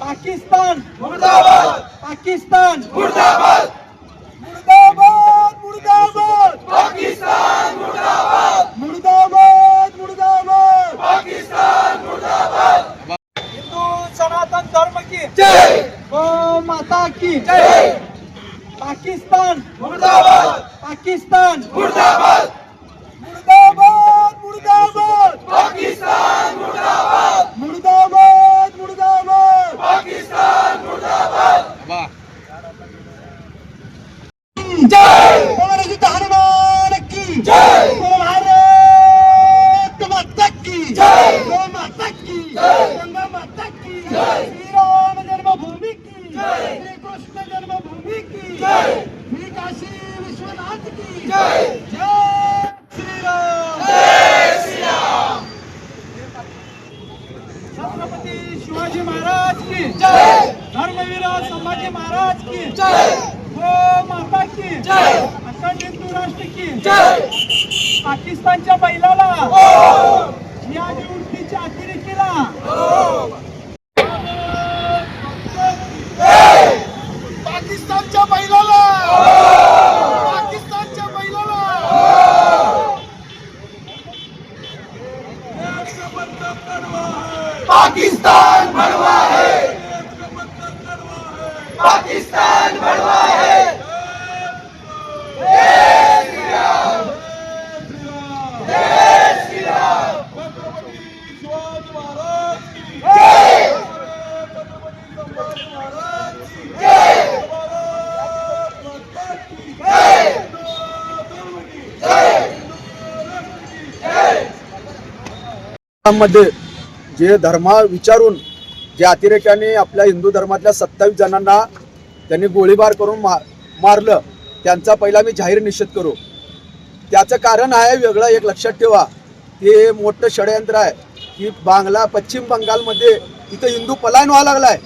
पाकिस्तान। मुर्दाबाद। पाकिस्तान। मुर्दाबाद। मुर्दाबाद मुर्दाबाद। पाकिस्तान मुर्दाबाद मुर्दाबाद मुर्दाबाद पाकिस्तान मुर्दाबाद हिंदू सनातन धर्म की जय गौ माता की जय पाकिस्तान मुर्दाबाद पाकिस्तान मुर्दाबाद मुर्दाबाद मुर्दाबाद पाकिस्तान मुर्दाबाद मुर्दाबाद मुर्दाबाद पाकिस्तान मुर्दाबाद जय भारत हनुमान की जय भारत माता की जय गौ माता की जय गंगा माता की जय श्री राम जन्मभूमि की जय श्री कृष्ण जन्मभूमी की जय श्री काशी विश्वनाथ की जय जय श्री राम जय श्री राम छत्रपती शिवाजी महाराज की जय धर्मवीर संभाजी महाराज की जय! गो माता की जय! अखंड हिंदू राष्ट्र की जय! पाकिस्तानच्या बैलाला या निवडणुकीच्या अतिरेकीला पाकिस्तानच्या बैलाला! पाकिस्तानच्या बैलाला! पाकिस्तान बड़वा है। मध्ये जे धर्म विचारून जे अतिरेक्याने आपल्या हिंदू धर्मातल्या सत्तावीस जणांना त्यांनी गोळीबार करून मा मारलं त्यांचा पहिला मी जाहीर निषेध करू. त्याचं कारण आहे वेगळं एक लक्षात ठेवा. ते मोठं षडयंत्र आहे की बांगला पश्चिम बंगालमध्ये तिथं हिंदू पलायन व्हायला लागलाय.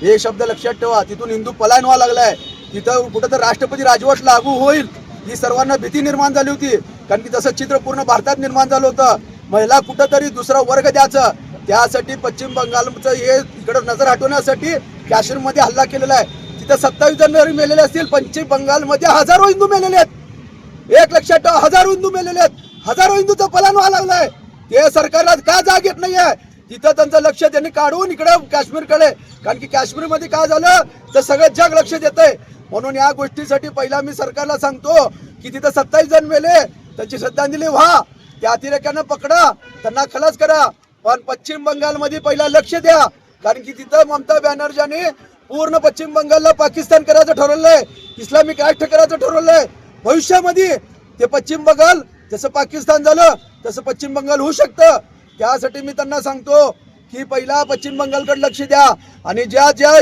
हे शब्द लक्षात ठेवा. तिथून हिंदू पलायन व्हायला लागलाय. तिथं कुठं तर राष्ट्रपती राजवट लागू होईल ही सर्वांना भीती निर्माण झाली होती. कारण की तसं चित्र पूर्ण भारतात निर्माण झालं होतं महिला कुठंतरी दुसरा वर्ग द्यायचं. त्यासाठी पश्चिम बंगालचं हे इकडं नजर हटवण्यासाठी काश्मीरमध्ये हल्ला केलेला आहे. तिथं सत्तावीस जण मेलेले असतील पश्चिम बंगालमध्ये हजारो हिंदू मेलेले आहेत. एक लक्षात ठेवा हजारो हिंदू मेलेले आहेत. हजारो हिंदूचं पलान व्हायला लागलाय. ते सरकारला का जाग येत नाहीये? तिथं त्यांचं लक्ष त्यांनी काढून इकडं काश्मीरकडे. कारण की काश्मीरमध्ये काय झालं? तर सगळं जग लक्ष देत आहे म्हणून या गोष्टीसाठी पहिला मी सरकारला सांगतो की तिथं सत्तावीस जण मेले त्यांची श्रद्धांजली व्हा. त्या अतिरेक्यांना पकडा त्यांना खलास करा. पण पश्चिम बंगालमध्ये पहिला लक्ष द्या. कारण की तिथं ममता बॅनर्जी पूर्ण पश्चिम बंगालला पाकिस्तान करायचं ठरवलंय इस्लामिक राष्ट्र करायचं ठरवलंय भविष्यामध्ये ते पश्चिम बंगाल जसं पाकिस्तान झालं तसं पश्चिम बंगाल होऊ शकतं. त्यासाठी मी त्यांना सांगतो की पहिला पश्चिम बंगालकडे लक्ष द्या. आणि ज्या ज्या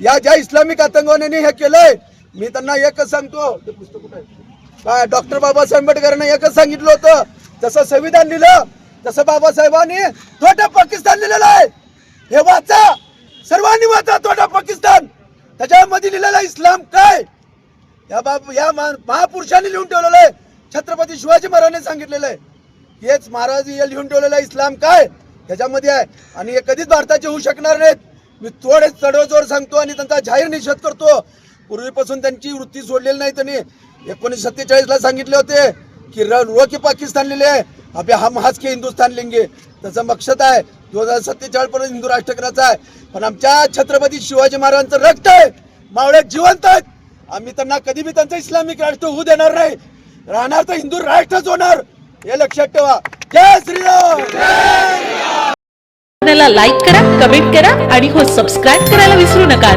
या ज्या इस्लामिक आतंकवाद्यांनी हे केलंय मी त्यांना एकच सांगतो. ते पुस्तक काय डॉक्टर बाबासाहेब आंबेडकरांना एकच सांगितलं होतं. जसं संविधान लिहिलं तसं बाबासाहेबांनी तोटा पाकिस्तान लिहिलेलं आहे. हे वाचा. सर्वांनी वाचा तोटा पाकिस्तान. त्याच्यामध्ये लिहिलेला इस्लाम काय? या बाब या महापुरुषांनी लिहून ठेवलेलं आहे. छत्रपती शिवाजी महाराजांनी सांगितलेलं आहे. हेच महाराज या लिहून ठेवलेलं आहे इस्लाम काय? त्याच्यामध्ये आहे. आणि हे कधीच भारताचे होऊ शकणार नाहीत. मी थोडे चढवजोर सांगतो आणि त्यांचा जाहीर निषेध करतो. पूर्वीपासून त्यांची वृत्ती सोडलेली नाही त्यांनी. एकोणीसशे सत्तेचाळीसला सांगितले होते. की रो की पाकिस्तान लिहिले अबे हम हाच के हिंदुस्थान लिंगे. त्याचा मक्षद आहे दोन हजार सत्तेचाळीस पर्यंत हिंदू राष्ट्र करायचं आहे. पण आमच्या छत्रपती शिवाजी महाराजांचं रक्त आहे. मावळे जिवंत आहेत. आम्ही त्यांना कधी बी त्यांचं इस्लामिक राष्ट्र होऊ देणार नाही. राहणार तर हिंदू राष्ट्रच होणार. हे लक्षात ठेवा. जय श्रीराम! लाईक करा कमेंट करा आणि हो सबस्क्राईब करायला विसरू नका.